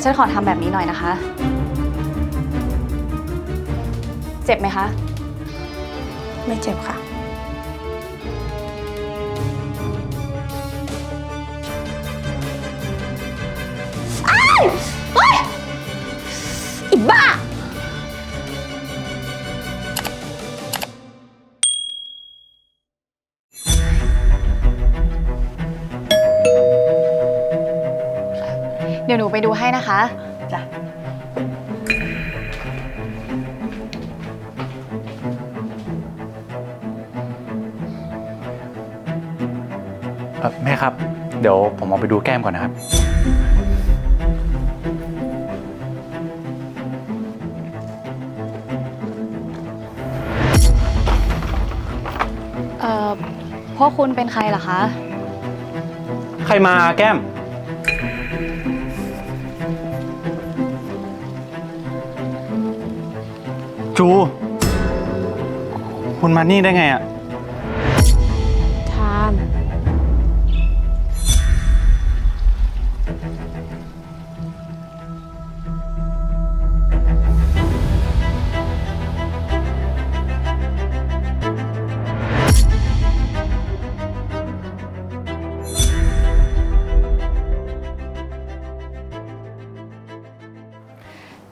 นฉันขอทำแบบนี้หน่อยนะคะ เจ็บไหมคะ ไม่เจ็บค่ะูให้นะคะ จ้ะแม่ครับ เดี๋ยวผมเอาไปดูแก้มก่อนนะครับ เอ่อพ่อคุณเป็นใครเหรอคะ ใครมาแก้ม จู คุณมานี่ได้ไงอะ ทาม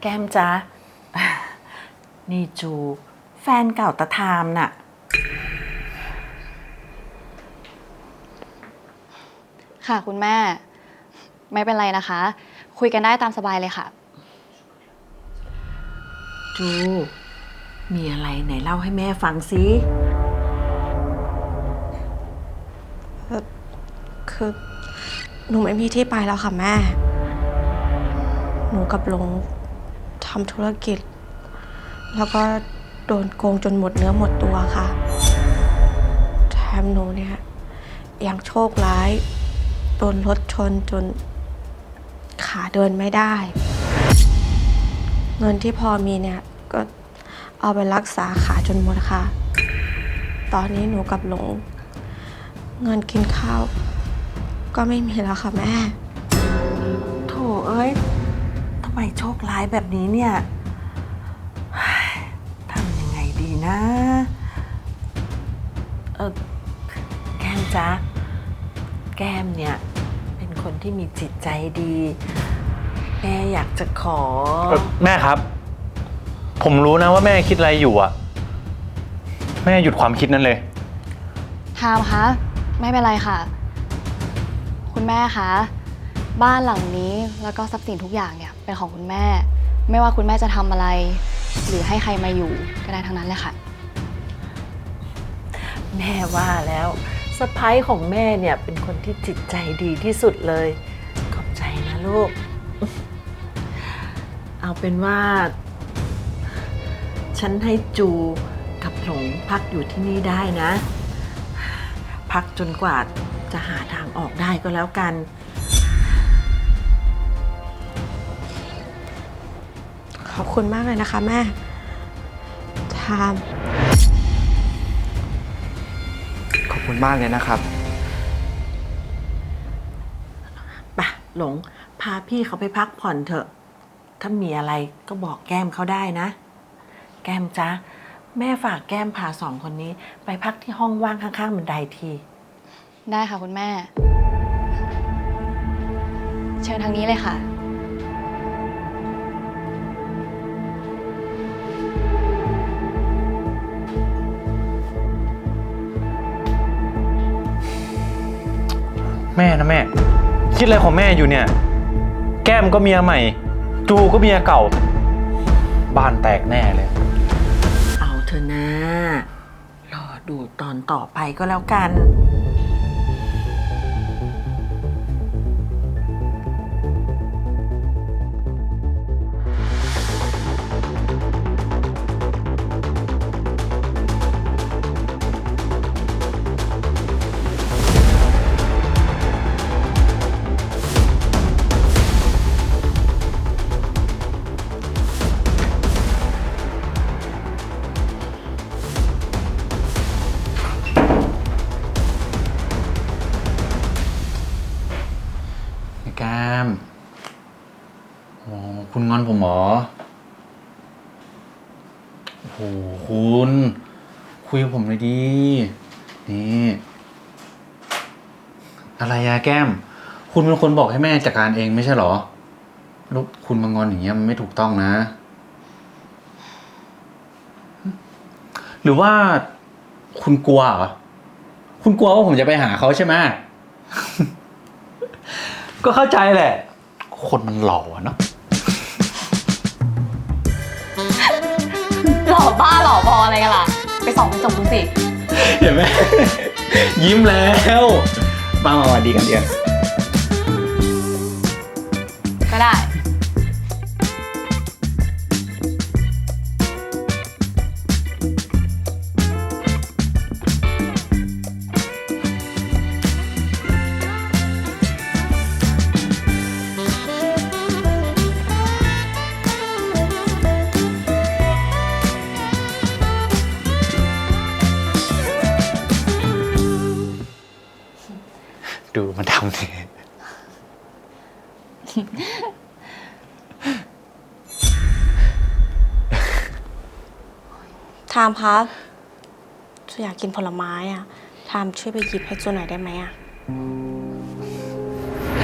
แก้มจ๊า นี่จู แฟนเก่าตะทามน่ะ ค่ะคุณแม่ ไม่เป็นไรนะคะ คุยกันได้ตามสบายเลยค่ะ จู มีอะไรไหนเล่าให้แม่ฟังสิคือหนูไม่มีที่ไปแล้วค่ะแม่ หนูกับลงทำธุรกิจ แล้วก็โดนโกงจนหมดเนื้อหมดตัวค่ะ แถมหนูเนี่ยยังโชคร้าย โดนรถชนจนขาเดินไม่ได้ เงินที่พอมีเนี่ยก็เอาไปรักษาขาจนหมดค่ะ ตอนนี้หนูกับหลง เงินกินข้าว ก็ไม่มีแล้วค่ะแม่ โถเอ้ยทำไมโชคร้ายแบบนี้เนี่ย แก้มจ๊ะ แก้มเนี่ย เป็นคนที่มีจิตใจดี แม่อยากจะขอแม่ครับ ผมรู้นะว่าแม่คิดอะไรอยู่อะแม่หยุดความคิดนั้นเลย ฮามคะไม่เป็นไรค่ะ คุณแม่คะบ้านหลังนี้แล้วก็ทรัพย์สินทุกอย่างเนี่ยเป็นของคุณแม่ ไม่ว่าคุณแม่จะทำอะไร หรือให้ใครมาอยู่ก็ได้ทั้งนั้นเลยค่ะ แม่ว่าแล้วสะพ้ายของแม่เนี่ยเป็นคนที่จิตใจดีที่สุดเลย ขอบใจนะลูก เอาเป็นว่า ฉันให้จูกับหลงพักอยู่ที่นี่ได้นะ พักจนกว่าจะหาทางออกได้ก็แล้วกัน ขอบคุณมากเลยนะคะแม่ทาม คุณมากเลยนะครับ ไปะหลง พาพี่เขาไปพักผ่อนเถอะ ถ้ามีอะไรก็บอกแก้มเขาได้นะ แก้มจ้าแม่ฝากแก้มพาสองคนนี้ ไปพักที่ห้องว่างข้างๆบันไดที ได้ค่ะคุณแม่ เชิญทางนี้เลยค่ะ แม่นะแม่ คิดอะไรของแม่อยู่เนี่ย แก้มก็เมียใหม่ จูก็เมียเก่า บ้านแตกแน่เลย เอาเถอะนะ รอดูตอนต่อไปก็แล้วกัน กรามโอ้คุณงอนผมเหรอโอ้หคุณ คุยกับผมเลยดีนี่อะไรยาแก้ม คุณเป็นคนบอกให้แม่จัดการเองไม่ใช่เหรอลูกคุณมางอนอย่างเงี้ยมันไม่ถูกต้องนะ หรือว่าคุณกลัวเหรอ คุณกลัวว่าผมจะไปหาเขาใช่ไหม ก็เข้าใจแหละ คนมันหล่ออะเนาะ หล่อบ้าหล่อบออะไรกันล่ะ ไปส่องกระจกดูสิ เห็นไหม ยิ้มแล้วมามามาดีกันเดียว ก็ได้ดูามคะจูอยากกินผลไม้อะทามช่วยไปหยิบให้จูหน่อยได้ไหมอะ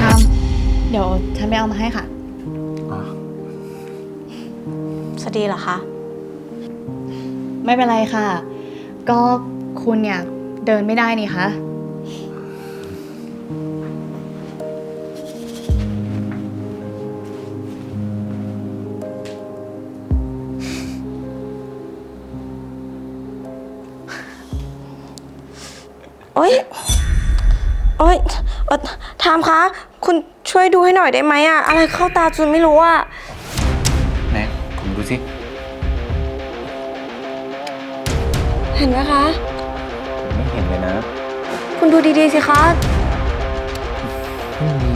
ทำเดี๋ยวฉันไปเอามาให้ค่ะอ๋อสดีเหรอคะ ไม่เป็นไรค่ะ ก็คุณเนี่ยเดินไม่ได้นี่คะ โอ๊ยโอ๊ยเอ่อทามคะ คุณช่วยดูให้หน่อยได้ไหมอะอะไรเข้าตาจูนไม่รู้อะไหนผมดูสิเห็นไหมคะ ผมไม่เห็นเลยนะ คุณดูดีๆสิคะ ไม่มี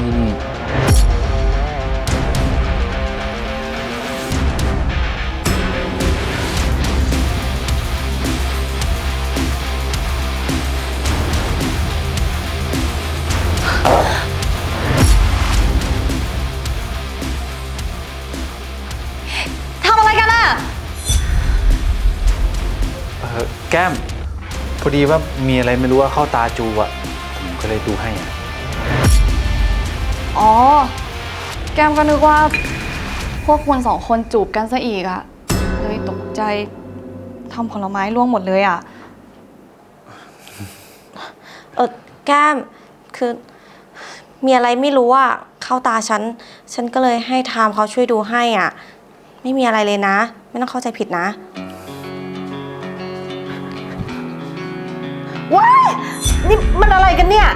ก้ม พอดีว่ามีอะไรไม่รู้ว่าเข้าตาจูอะ ผมก็เลยดูให้อะอ๋อ แก้มก็นึกว่า พวกคุณสองคนจูบกันซะอีกอะเลยตกใจทำผลไม้ร่วงหมดเลยอะเออแก้มคือ มีอะไรไม่รู้อะเข้าตาฉัน ฉันก็เลยให้ทามเขาช่วยดูให้อะไม่มีอะไรเลยนะ ไม่ต้องเข้าใจผิดนะ นี่มันอะไรกันเนี่ย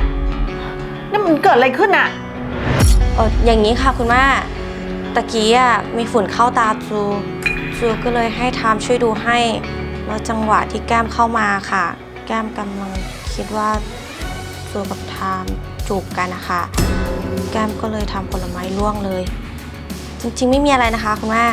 นี่มันเกิดอะไรขึ้นอะเอออย่างนี้ค่ะคุณแม่ตะกี้อะมีฝุ่นเข้าตาจูจูก็เลยให้ทามช่วยดูให้แล้วจังหวะที่แก้มเข้ามาค่ะ แก้มกำลังคิดว่าจูกับทามจูบกันนะคะ แก้มก็เลยทำผลไม้ร่วงเลย จริงๆไม่มีอะไรนะคะคุณแม่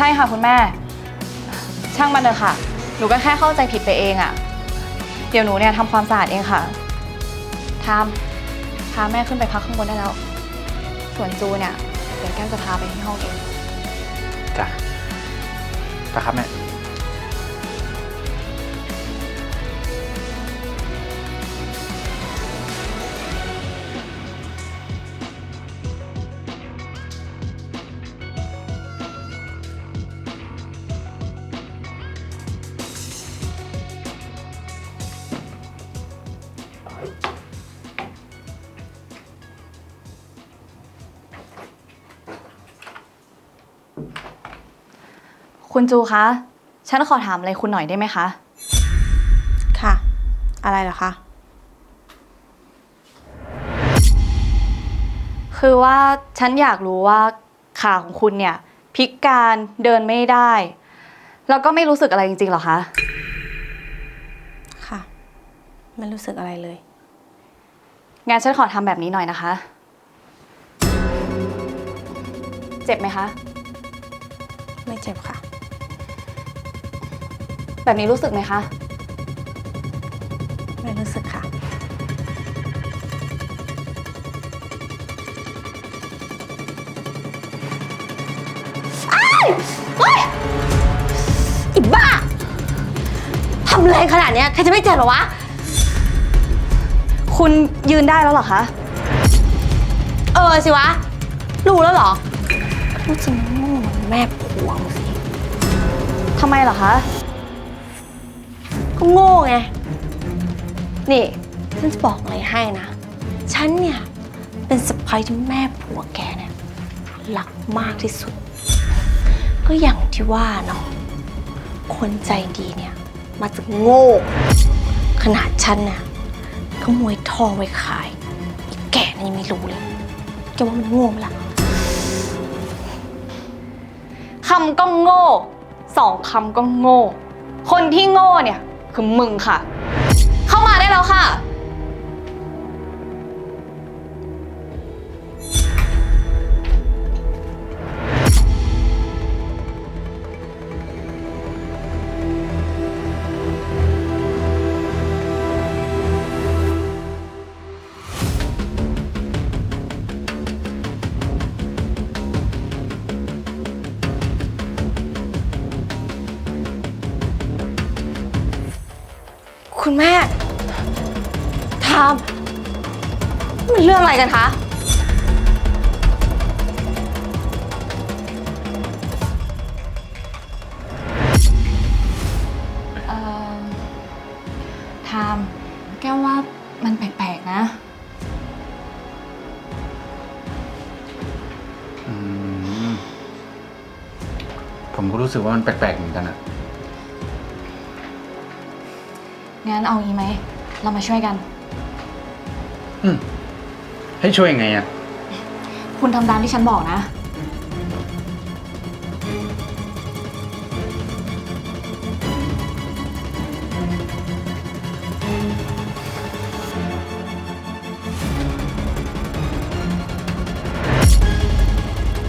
ช่ค่ะคุณแม่ ช่างมันเถอะค่ะ หนูก็แค่เข้าใจผิดไปเองอะเดี๋ยวหนูเนี่ยทำความสะอาดเองค่ะทามพาแม่ขึ้นไปพักข้างบนได้แล้ว ส่วนจูเนี่ย เดี๋ยวแก้มจะพาไปที่ห้องเอง จ้ะไปครับแม่ คุณจูคะ ฉันขอถามอะไรคุณหน่อยได้ไหมคะ ค่ะ อะไรเหรอคะ คือว่าฉันอยากรู้ว่าขาของคุณเนี่ยพิการเดินไม่ได้ แล้วก็ไม่รู้สึกอะไรจริงๆหรอคะ ค่ะ ไม่รู้สึกอะไรเลยงั้นฉันขอทำแบบนี้หน่อยนะคะ เจ็บไหมคะ ไม่เจ็บค่ะ แบบนี้รู้สึกไหมคะ ไม่รู้สึกค่ะ อีบ้า ทำแรงขนาดเนี้ยใครจะไม่เจ็บเหรอวะ คุณยืนได้แล้วเหรอคะ เออสิวะ รู้แล้วเหรอรู้จริงโง่เหมือนแม่ผัวมึงสิทำไมเหรอคะ ก็โง่ไง นี่ฉันจะบอกอะไรให้นะ ฉันเนี่ย เป็นสะพ้ายที่แม่ผัวแกเนี่ยรักมากที่สุด ก็อย่างที่ว่าเนาะคนใจดีเนี่ยมาจากโง่ ขนาดฉันเนี่ยขโมยทองไว้ขายอีแก่นั่ยังไม่รู้เลยแกว่ามันโง่ไหมล่ะคำก็โง่สองคำก็โง่ คนที่โง่เนี่ย คือมึงค่ะ เข้ามาได้แล้วค่ะ คุณแม่ทามมันเรื่องอะไรกันคะ เอ่อไทามแก้วว่ามันแปลกๆนะ อืมผมก็รู้สึกว่ามันแปลกๆเหมือนกันอะ งั้นเอางี้ไหม เรามาช่วยกัน อืมให้ช่วยยังไงอะคุณทำตามที่ฉันบอกนะ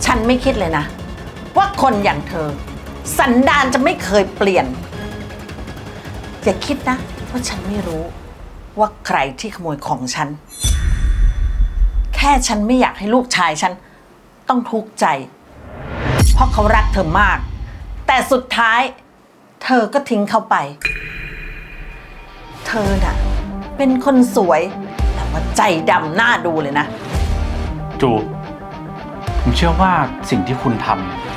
ฉันไม่คิดเลยนะ ว่าคนอย่างเธอ สันดานจะไม่เคยเปลี่ยน อย่าคิดนะ ว่าฉันไม่รู้ว่าใครที่ขโมยของฉัน แค่ฉันไม่อยากให้ลูกชายฉัน ต้องทุกข์ใจ เพราะเขารักเธอมาก แต่สุดท้าย เธอก็ทิ้งเขาไป เธอน่ะ เป็นคนสวย แต่ว่าใจดำหน้าดูเลยนะ จู ผมเชื่อว่าสิ่งที่คุณท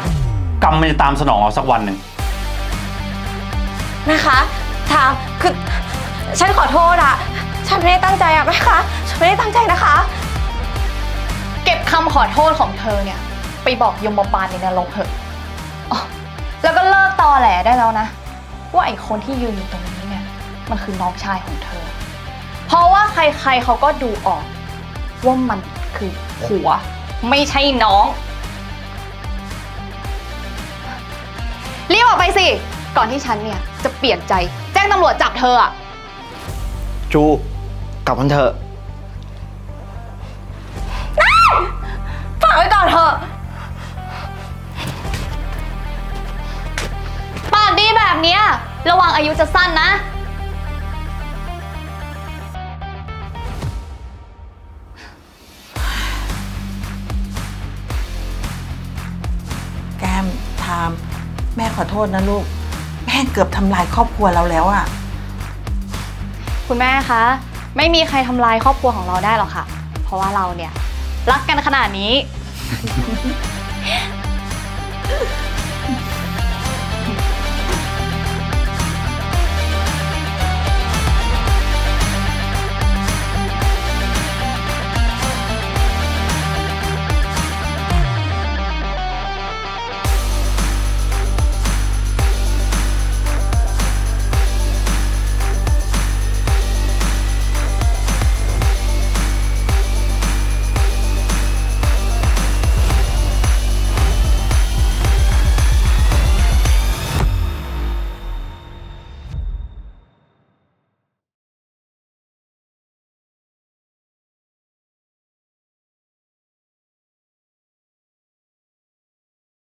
ำกรรมมันจะตามสนองเอาสักวันหนึ่ง นะคะทามคือ ฉันขอโทษอะฉันไม่ได้ตั้งใจอะแม่คะ ฉันไม่ได้ตั้งใจนะคะ เก็บคำขอโทษของเธอเนี่ย ไปบอกยมบาลในนรกเถอะอ๋อแล้วก็เลิกตอแหลได้แล้วนะ ว่าไอ้คนที่ยืนอยู่ตรงนี้เนี่ย มันคือน้องชายของเธอ เพราะว่าใครๆเขาก็ดูออก ว่ามันคือผัว ไม่ใช่น้อง รีบออกไปสิ ก่อนที่ฉันเนี่ย จะเปลี่ยนใจ แจ้งตำรวจจับเธออะ จูกลับกันเถอะ ฝากไว้ก่อนเถอะปากดีแบบเนี้ยระวังอายุจะสั้นนะ แก้มทาม แม่ขอโทษนะลูก แม่เกือบทำลายครอบครัวเราแล้วอะ คุณแม่คะ ไม่มีใครทำลายครอบครัวของเราได้หรอกค่ะ เพราะว่าเราเนี่ย รักกันขนาดนี้